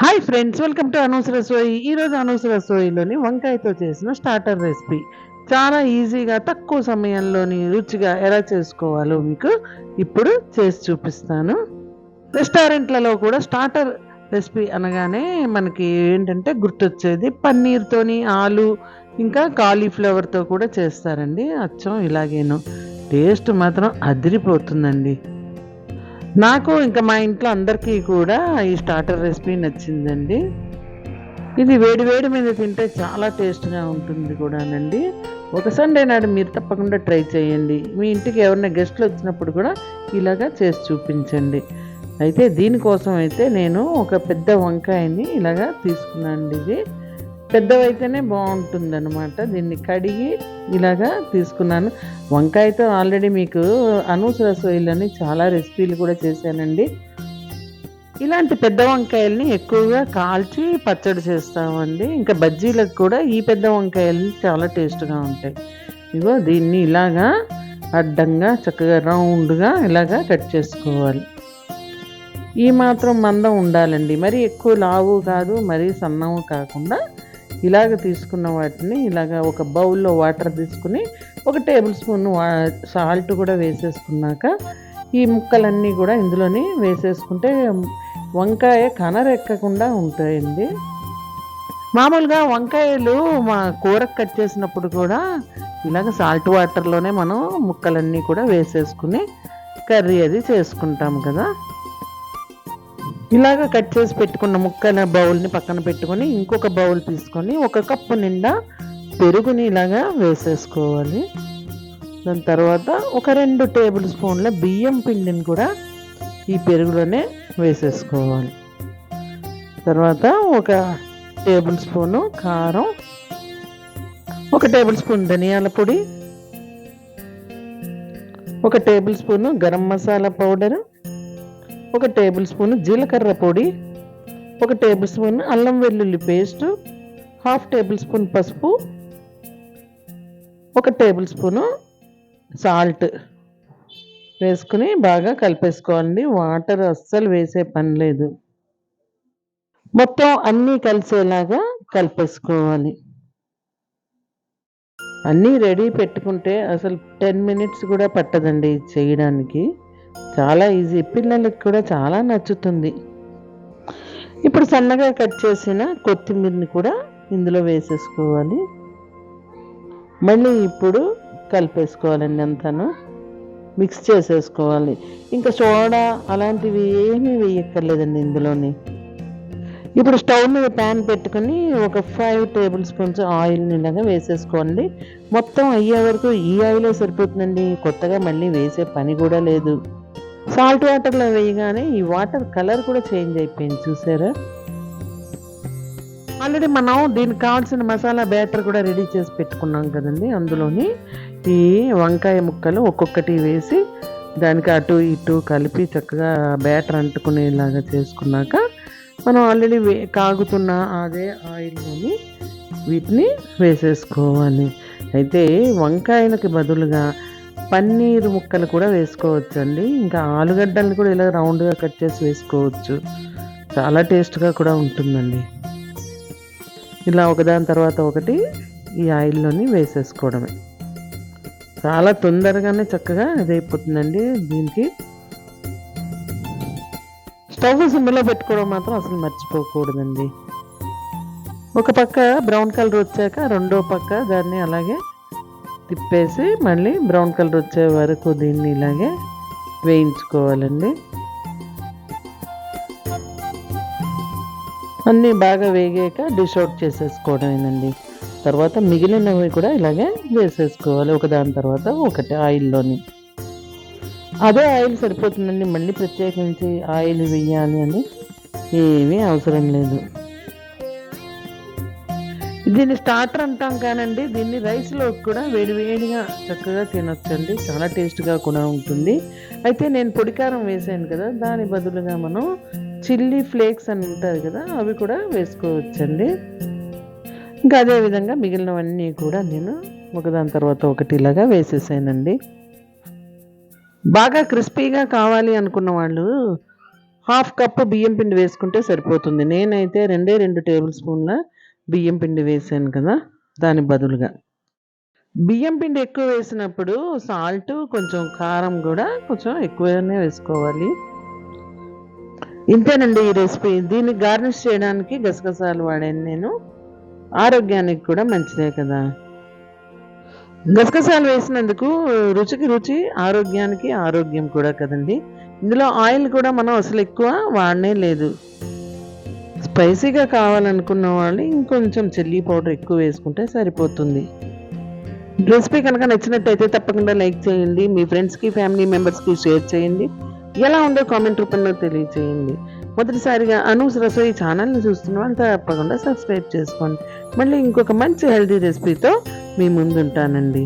Hi friends welcome to Anu's Rasoi ఈరోజు అనూస్ రసోయిలోని వంకాయతో చేసిన starter recipe చాలా ఈజీగా తక్కువ సమయంలోని రుచిగా ఎలా చేసుకోవాలో మీకు ఇప్పుడు చేసి చూపిస్తాను. రెస్టారెంట్లలో కూడా స్టార్టర్ రెసిపీ అనగానే మనకి ఏంటంటే గుర్తొచ్చేది పన్నీర్తోని ఆలు ఇంకా కాలీఫ్లవర్తో కూడా చేస్తారండి. అచ్చం ఇలాగేను. టేస్ట్ మాత్రం అదిరిపోతుందండి. నాకు ఇంకా మా ఇంట్లో అందరికీ కూడా ఈ స్టార్టర్ రెసిపీ నచ్చిందండి. ఇది వేడి వేడి మీద తింటే చాలా టేస్ట్గా ఉంటుంది కూడానండి. ఒక సండే నాడు మీరు తప్పకుండా ట్రై చేయండి. మీ ఇంటికి ఎవరైనా గెస్ట్లు వచ్చినప్పుడు కూడా ఇలాగా చేసి చూపించండి. అయితే దీనికోసం అయితే నేను ఒక పెద్ద వంకాయని ఇలాగా తీసుకున్నాను ఇది. పెద్దవైతేనే బాగుంటుంది అనమాట దీన్ని కడిగి ఇలాగా తీసుకున్నాను. వంకాయతో ఆల్రెడీ మీకు అనూస్ రసోయిలని చాలా రెసిపీలు కూడా చేశానండి. ఇలాంటి పెద్ద వంకాయల్ని ఎక్కువగా కాల్చి పచ్చడి చేస్తామండి. ఇంకా బజ్జీలకు కూడా ఈ పెద్ద వంకాయలు చాలా టేస్ట్గా ఉంటాయి. ఇగో దీన్ని ఇలాగా అడ్డంగా చక్కగా రౌండ్గా ఇలాగా కట్ చేసుకోవాలి. ఈ మాత్రం మందం ఉండాలండి. మరి ఎక్కువ లావు కాదు మరీ సన్నము కాకుండా ఇలాగ తీసుకున్న వాటిని ఇలాగ ఒక బౌల్లో వాటర్ తీసుకుని ఒక టేబుల్ స్పూన్ సాల్ట్ కూడా వేసేసుకున్నాక ఈ ముక్కలన్నీ కూడా ఇందులోని వేసేసుకుంటే వంకాయ కనరెక్కకుండా ఉంటాయండి. మామూలుగా వంకాయలు మా కూరకు కట్ చేసినప్పుడు కూడా ఇలాగ సాల్ట్ వాటర్లోనే మనం ముక్కలన్నీ కూడా వేసేసుకుని కర్రీ అది చేసుకుంటాం కదా. ఇలాగ కట్ చేసి పెట్టుకున్న ముక్కన బౌల్ని పక్కన పెట్టుకొని ఇంకొక బౌల్ తీసుకొని ఒక కప్పు నిండా పెరుగుని ఇలాగా వేసేసుకోవాలి. దాని తర్వాత ఒక రెండు టేబుల్ స్పూన్ల బియ్యం పిండిని కూడా ఈ పెరుగులోనే వేసేసుకోవాలి. తర్వాత ఒక టేబుల్ స్పూను కారం ఒక టేబుల్ స్పూన్ ధనియాల పొడి ఒక table spoon garam masala powder ఒక టేబుల్ స్పూన్ జీలకర్ర పొడి ఒక టేబుల్ స్పూన్ అల్లం వెల్లుల్లి పేస్టు హాఫ్ టేబుల్ స్పూన్ పసుపు ఒక టేబుల్ స్పూను సాల్ట్ వేసుకుని బాగా కలిపేసుకోవాలండి. వాటర్ అస్సలు వేసే పని లేదు. మొత్తం అన్నీ కలిసేలాగా కలిపేసుకోవాలి. అన్నీ రెడీ పెట్టుకుంటే అసలు టెన్ మినిట్స్ కూడా పట్టదండి చేయడానికి. చాలా ఈజీ పిల్లలకి కూడా చాలా నచ్చుతుంది. ఇప్పుడు సన్నగా కట్ చేసిన కొత్తిమీరని కూడా ఇందులో వేసేసుకోవాలి. మళ్ళీ ఇప్పుడు కలిపేసుకోవాలండి అంతాను. మిక్స్ చేసేసుకోవాలి. ఇంకా సోడా అలాంటివి ఏమీ వేయక్కర్లేదండి ఇందులోని. ఇప్పుడు స్టవ్ మీద ప్యాన్ పెట్టుకుని ఒక ఫైవ్ టేబుల్ స్పూన్స్ ఆయిల్ని ఇలాగా వేసేసుకోండి. మొత్తం అయ్యే వరకు ఈ ఆయిలే సరిపోతుందండి? కొత్తగా మళ్ళీ వేసే పని కూడా లేదు. సాల్ట్ వాటర్లో వేయగానే ఈ వాటర్ కలర్ కూడా చేంజ్ అయిపోయింది చూసారా? ఆల్రెడీ మనం దీనికి కావాల్సిన మసాలా బ్యాటర్ కూడా రెడీ చేసి పెట్టుకున్నాం కదండి అందులోని. ఈ వంకాయ ముక్కలు ఒక్కొక్కటి వేసి దానికి అటు ఇటు కలిపి చక్కగా బ్యాటర్ అంటుకునేలాగా చేసుకున్నాక మనం ఆల్రెడీ వే కాగుతున్న అదే ఆయిల్లోని వీటిని వేసేసుకోవాలి. అయితే వంకాయలకి బదులుగా పన్నీర్ ముక్కలు కూడా వేసుకోవచ్చు అండి ఇంకా ఆలుగడ్డలు కూడా ఇలా రౌండ్గా కట్ చేసి వేసుకోవచ్చు. చాలా టేస్ట్గా కూడా ఉంటుందండి. ఇలా ఒకదాని తర్వాత ఒకటి ఈ ఆయిల్లోని వేసేసుకోవడమే. చాలా తొందరగానే చక్కగా ఇది అయిపోతుందండి దీనికి. స్టవ్ సిమ్లో పెట్టుకోవడం మాత్రం అసలు మర్చిపోకూడదండి. ఒక పక్క బ్రౌన్ కలర్ వచ్చాక రెండో పక్క దాన్ని అలాగే తిప్పేసి మళ్ళీ బ్రౌన్ కలర్ వచ్చే వరకు దీన్ని ఇలాగే వేయించుకోవాలండి. అన్నీ బాగా వేగాక డిష్ అవుట్ చేసేసుకోవడమేనండి తర్వాత మిగిలినవి కూడా ఇలాగే వేసేసుకోవాలి. ఒకదాని తర్వాత ఒకటి ఆయిల్లోని. అదే ఆయిల్ సరిపోతుందండి. మళ్ళీ ప్రత్యేకించి ఆయిల్ వేయాలి అని ఏమీ అవసరం లేదు. దీన్ని స్టార్టర్ అంటాం కానండి. దీన్ని రైస్లో కూడా వేడివేడిగా చక్కగా తినొచ్చండి. చాలా టేస్ట్గా కూడా ఉంటుంది. అయితే నేను పొడికారం వేసాను కదా దాని బదులుగా మనం చిల్లీ ఫ్లేక్స్ అని ఉంటుంది కదా అవి కూడా వేసుకోవచ్చండి. ఇంకా అదేవిధంగా మిగిలినవన్నీ కూడా నేను ఒకదాని తర్వాత ఒకటి ఇలాగా వేసేసానండి. బాగా క్రిస్పీగా కావాలి అనుకున్న వాళ్ళు హాఫ్ కప్పు బియ్యం పిండి వేసుకుంటే సరిపోతుంది. నేనైతే రెండే రెండు టేబుల్ స్పూన్ల బియ్యం పిండి వేసాను కదా దాని బదులుగా. బియ్యం పిండి ఎక్కువ వేసినప్పుడు సాల్ట్ కొంచెం కారం కూడా కొంచెం ఎక్కువనే వేసుకోవాలి. ఇంతేనండి ఈ రెసిపీ దీన్ని గార్నిష్ చేయడానికి గసగసాలు వాడాను నేను. ఆరోగ్యానికి కూడా మంచిదే కదా. గసగసాలు వేసినందుకు రుచికి రుచి ఆరోగ్యానికి ఆరోగ్యం కూడా కదండి. ఇందులో ఆయిల్ కూడా మనం అసలు ఎక్కువ వాడనే లేదు. స్పైసీగా కావాలనుకున్న వాళ్ళు ఇంకొంచెం చిల్లీ పౌడర్ ఎక్కువ వేసుకుంటే సరిపోతుంది. రెసిపీ కనుక నచ్చినట్టయితే తప్పకుండా లైక్ చేయండి మీ ఫ్రెండ్స్కి ఫ్యామిలీ మెంబర్స్కి షేర్ చేయండి. ఎలా ఉందో కామెంట్ రూపంలో తెలియచేయండి. మొదటిసారిగా అనూస్ రసోయి ఛానల్ని చూస్తున్న వాళ్ళు తప్పకుండా సబ్స్క్రైబ్ చేసుకోండి. మళ్ళీ ఇంకొక మంచి హెల్దీ రెసిపీతో మీ ముందుంటానండి.